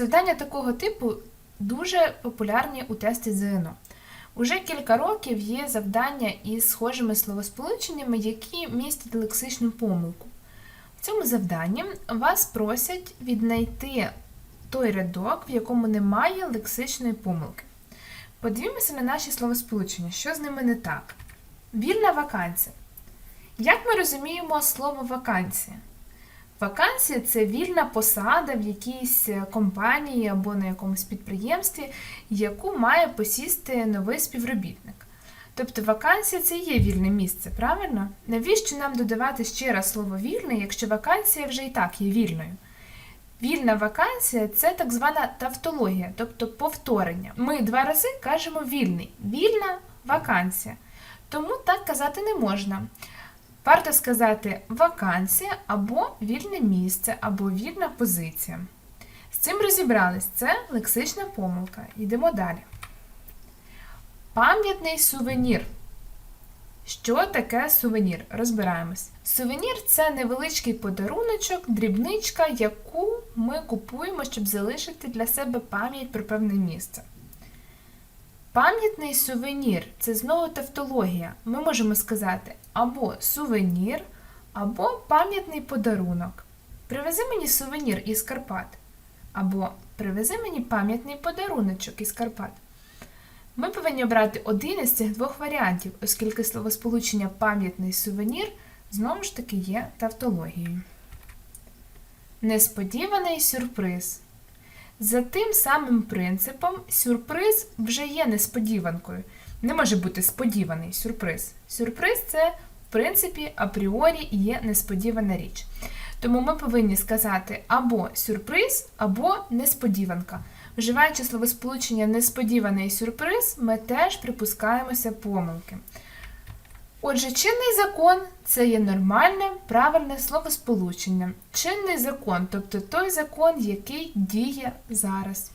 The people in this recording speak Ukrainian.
Завдання такого типу дуже популярні у тесті ЗНО. Уже кілька років є завдання із схожими словосполученнями, які містять лексичну помилку. В цьому завданні вас просять віднайти той рядок, в якому немає лексичної помилки. Подивімося на наші словосполучення, що з ними не так. Вільна вакансія. Як ми розуміємо слово вакансія? Вакансія це вільна посада в якійсь компанії або на якомусь підприємстві, яку має посісти новий співробітник. Тобто вакансія це є вільне місце, правильно? Навіщо нам додавати ще раз слово вільне, якщо вакансія вже і так є вільною? Вільна вакансія це так звана тавтологія, тобто повторення. Ми два рази кажемо вільний, вільна вакансія. Тому так казати не можна. Варто сказати вакансія або вільне місце, або вільна позиція. З цим розібрались. Це лексична помилка. Йдемо далі. Пам'ятний сувенір. Що таке сувенір? Розбираємось. Сувенір це невеличкий подаруночок, дрібничка, яку ми купуємо, щоб залишити для себе пам'ять про певне місце. Пам'ятний сувенір це знову тавтологія. Ми можемо сказати або сувенір, або пам'ятний подарунок. Привези мені сувенір із Карпат. Або привези мені пам'ятний подаруночок із Карпат. Ми повинні обрати один із цих двох варіантів, оскільки словосполучення пам'ятний сувенір знову ж таки є тавтологією. Несподіваний сюрприз. За тим самим принципом, сюрприз вже є несподіванкою. Не може бути сподіваний сюрприз. Сюрприз це, в принципі, апріорі є несподівана річ. Тому ми повинні сказати або сюрприз, або несподіванка. Вживаючи словосполучення несподіваний сюрприз, ми теж припускаємося помилки. Отже, чинний закон це є нормальне, правильне словосполучення. Чинний закон, тобто той закон, який діє зараз.